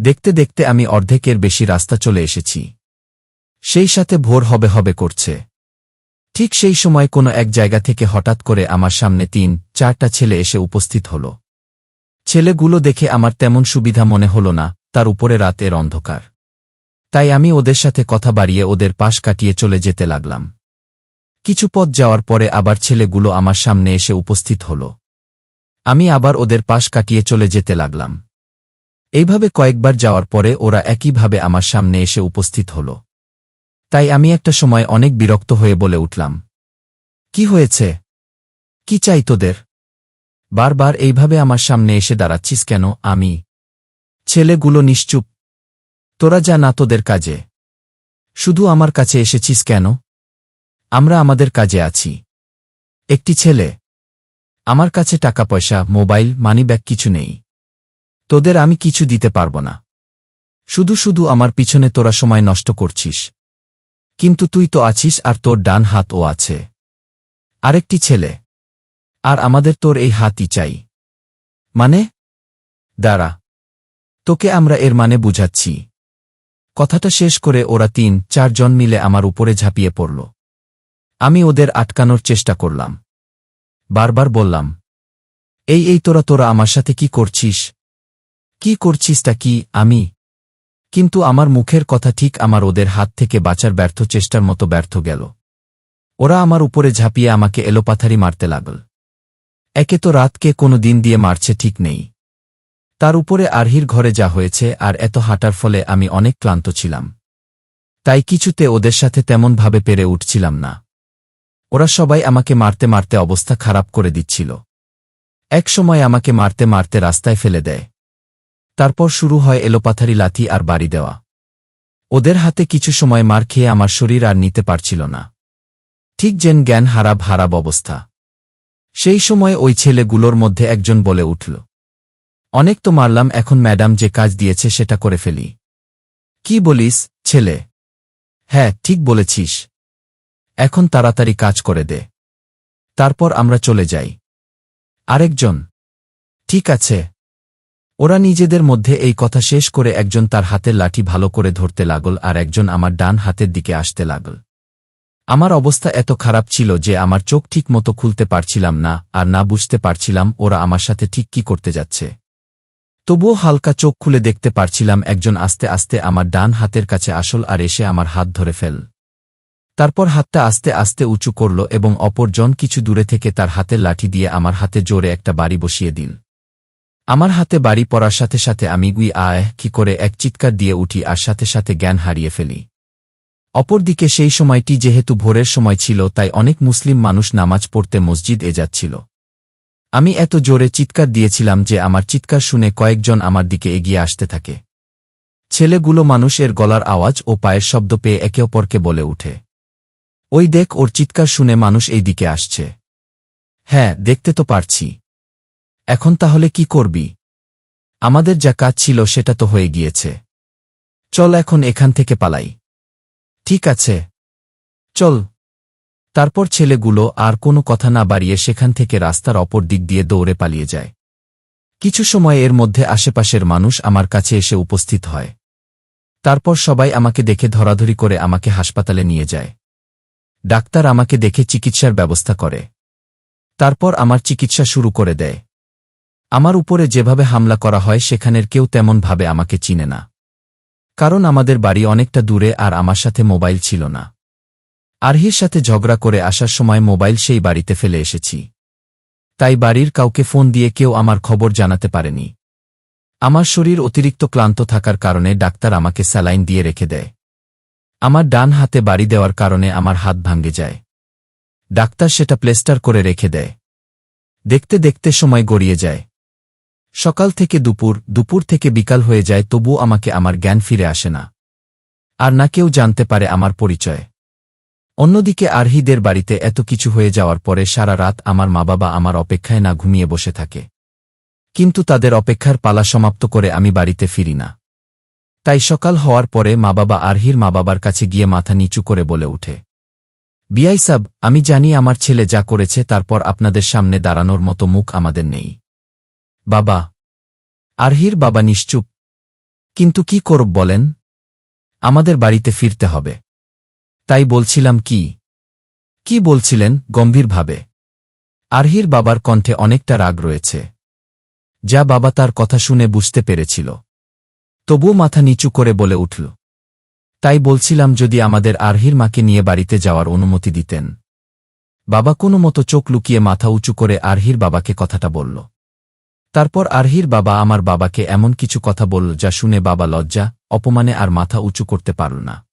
দেখতে দেখতে আমি অর্ধেকের বেশি রাস্তা চলে এসেছি। সেই সাথে ভোর হবে হবে করছে। ঠিক সেই সময় কোনো এক জায়গা থেকে হঠাৎ করে আমার সামনে তিন, চারটা ছেলে এসে উপস্থিত হল। ছেলেগুলো দেখে আমার তেমন সুবিধা মনে হল না, তার উপরে রাতের অন্ধকার। তাই আমি ওদের সাথে কথা বাড়িয়ে ওদের পাশ কাটিয়ে চলে যেতে লাগলাম। কিছু পথ যাওয়ার পরে আবার ছেলেগুলো আমার সামনে এসে উপস্থিত হল। আমি আবার ওদের পাশ কাটিয়ে চলে যেতে লাগলাম। এইভাবে কয়েকবার যাওয়ার পরে ওরা একইভাবে আমার সামনে এসে উপস্থিত হল। তাই আমি একটা সময় অনেক বিরক্ত হয়ে বলে উঠলাম। কি হয়েছে? কি চাই তোদের? বারবার এইভাবে আমার সামনে এসে দাঁড়াচ্ছিস কেন, আমি? ছেলেগুলো নিশ্চুপ। তোরা যা না তোদের কাজে। শুধু আমার কাছে এসেছিস কেন? আমরা আমাদের কাজে আছি। একটি ছেলে। আমার কাছে টাকা পয়সা, মোবাইল মানিব্যাগ কিছু নেই। তোদের আমি কিছু দিতে পারব না। শুধু শুধু আমার পিছনে তোরা সময় নষ্ট করছিস। কিন্তু তুই তো আছিস আর তোর ডান হাত ও আছে। আরেকটি ছেলে। আর আমাদের তোর এই হাতই চাই। মানে? দাঁড়া। তোকে আমরা এর মানে বুঝাচ্ছি। কথাটা শেষ করে ওরা তিন, চারজন মিলে আমার উপরে ঝাঁপিয়ে পড়ল। আমি ওদের আটকানোর চেষ্টা করলাম। বারবার বললাম, এই এই, তোরা তোরা আমার সাথে কি করছিস? কি করছিসটা কি, আমি? কিন্তু আমার মুখের কথা ঠিক আমার ওদের হাত থেকে বাঁচার ব্যর্থ চেষ্টার মতো ব্যর্থ গেল। ওরা আমার উপরে ঝাঁপিয়ে আমাকে এলোপাথারি মারতে লাগল। একে তো রাতকে কোনো দিন দিয়ে মারছে ঠিক নেই। তার উপরে আরহির ঘরে যা হয়েছে আর এত হাঁটার ফলে আমি অনেক ক্লান্ত ছিলাম। তাই কিছুতে ওদের সাথে তেমনভাবে পেরে উঠছিলাম না। ওরা সবাই আমাকে মারতে মারতে অবস্থা খারাপ করে দিচ্ছিল। এক সময় আমাকে মারতে মারতে রাস্তায় ফেলে দেয়। তারপর শুরু হয় এলোপাথারি লাথি আর বাড়ি দেওয়া। ওদের হাতে কিছু সময় মার খেয়ে আমার শরীর আর নিতে পারছিল না। ঠিক যেন জ্ঞান হারাব হারাব অবস্থা। সেই সময় ওই ছেলেগুলোর মধ্যে একজন বলে উঠল, অনেক তো মারলাম, এখন ম্যাডাম যে কাজ দিয়েছে সেটা করে ফেলি। কি বলিস, ছেলে? হ্যাঁ ঠিক বলেছিস। এখন তাড়াতাড়ি কাজ করে দে। তারপর আমরা চলে যাই। আরেকজন? ঠিক আছে। ওরা নিজেদের মধ্যে এই কথা শেষ করে একজন তার হাতের লাঠি ভালো করে ধরতে লাগল আর একজন আমার ডান হাতের দিকে আসতে লাগল। আমার অবস্থা এত খারাপ ছিল যে আমার চোখ ঠিক মতো খুলতে পারছিলাম না আর না বুঝতে পারছিলাম ওরা আমার সাথে ঠিক কি করতে যাচ্ছে। তবুও হালকা চোখ খুলে দেখতে পারছিলাম একজন আস্তে আস্তে আমার ডান হাতের কাছে আসল আর এসে আমার হাত ধরে ফেল। তারপর হাতটা আস্তে আস্তে উঁচু করল এবং অপরজন কিছু দূরে থেকে তার হাতের লাঠি দিয়ে আমার হাতে জোরে একটা বাড়ি বসিয়ে দিল। আমার হাতে বাড়ি পড়ার সাথে সাথে আমি গুই আয়, কি করে এক চিৎকার দিয়ে উঠি আর সাথে সাথে জ্ঞান হারিয়ে ফেলি। অপরদিকে সেই সময়টি যেহেতু ভোরের সময় ছিল, তাই অনেক মুসলিম মানুষ নামাজ পড়তে মসজিদ এ যাচ্ছিল। আমি এত জোরে চিৎকার দিয়েছিলাম যে আমার চিৎকার শুনে কয়েকজন আমার দিকে এগিয়ে আসতে থাকে। ছেলেগুলো মানুষের গলার আওয়াজ ও পায়ের শব্দ পেয়ে একে অপরকে বলে উঠে ওই দেখ, ওর চিৎকার শুনে মানুষ এই দিকে আসছে। হ্যাঁ দেখতে তো পারছি। এখন তাহলে কি করবি? আমাদের যা কাজ ছিল সেটা তো হয়ে গিয়েছে। চল এখন এখান থেকে পালাই। ঠিক আছে। চল। তারপর ছেলেগুলো আর কোনো কথা না বাড়িয়ে সেখান থেকে রাস্তার অপর দিক দিয়ে দৌড়ে পালিয়ে যায়। কিছু সময় এর মধ্যে আশেপাশের মানুষ আমার কাছে এসে উপস্থিত হয়। তারপর সবাই আমাকে দেখে ধরাধরি করে আমাকে হাসপাতালে নিয়ে যায়। ডাক্তার আমাকে দেখে চিকিৎসার ব্যবস্থা করে। তারপর আমার চিকিৎসা শুরু করে দেয়। আমার উপরে যেভাবে হামলা করা হয় সেখানের কেউ তেমনভাবে আমাকে চিনে না। কারণ আমাদের বাড়ি অনেকটা দূরে আর আমার সাথে মোবাইল ছিল না। আরহির সাথে ঝগড়া করে আসার সময় মোবাইল সেই বাড়িতে ফেলে এসেছি। তাই বাড়ির কাউকে ফোন দিয়ে কেউ আমার খবর জানাতে পারেনি। আমার শরীর অতিরিক্ত ক্লান্ত থাকার কারণে ডাক্তার আমাকে স্যালাইন দিয়ে রেখে দেয়। আমার ডান হাতে বাড়ি দেওয়ার কারণে আমার হাত ভাঙ্গে যায়। ডাক্তার সেটা প্লেস্টার করে রেখে দেয়। দেখতে দেখতে সময় গড়িয়ে যায়। সকাল থেকে দুপুর দুপুর থেকে বিকাল হয়ে যায়, তবু আমাকে আমার জ্ঞান ফিরে আসে না। আর না কেউ জানতে পারে আমার পরিচয়। অন্যদিকে আরহিদের বাড়িতে এত কিছু হয়ে যাওয়ার পরে সারা রাত আমার মা বাবা আমার অপেক্ষায় না ঘুমিয়ে বসে থাকে। কিন্তু তাদের অপেক্ষার পালা সমাপ্ত করে আমি বাড়িতে ফিরি না। তাই সকাল হওয়ার পরে মা বাবা আরহির মা বাবার কাছে গিয়ে মাথা নিচু করে বলে উঠে বিআই সাব আমি জানি আমার ছেলে যা করেছে, তারপর আপনাদের সামনে দাঁড়ানোর মতো মুখ আমাদের নেই। বাবা। আরহির বাবা নিশ্চুপ। কিন্তু কি করব বলেন? আমাদের বাড়িতে ফিরতে হবে। তাই বলছিলাম কি? কি বলছিলেন গম্ভীরভাবে? আরহির বাবার কণ্ঠে অনেকটা রাগ রয়েছে। যা বাবা তার কথা শুনে বুঝতে পেরেছিল। তবুও মাথা নিচু করে বলে উঠল। তাই বলছিলাম যদি আমাদের আরহির মাকে নিয়ে বাড়িতে যাওয়ার অনুমতি দিতেন। বাবা কোনো মতো চোখ লুকিয়ে মাথা উঁচু করে আরহির বাবাকে কথাটা বলল। তারপর আরহির বাবা আমার বাবাকে এমন কিছু কথা বলল যা শুনে বাবা লজ্জা, অপমানে আর মাথা উঁচু করতে পারল না।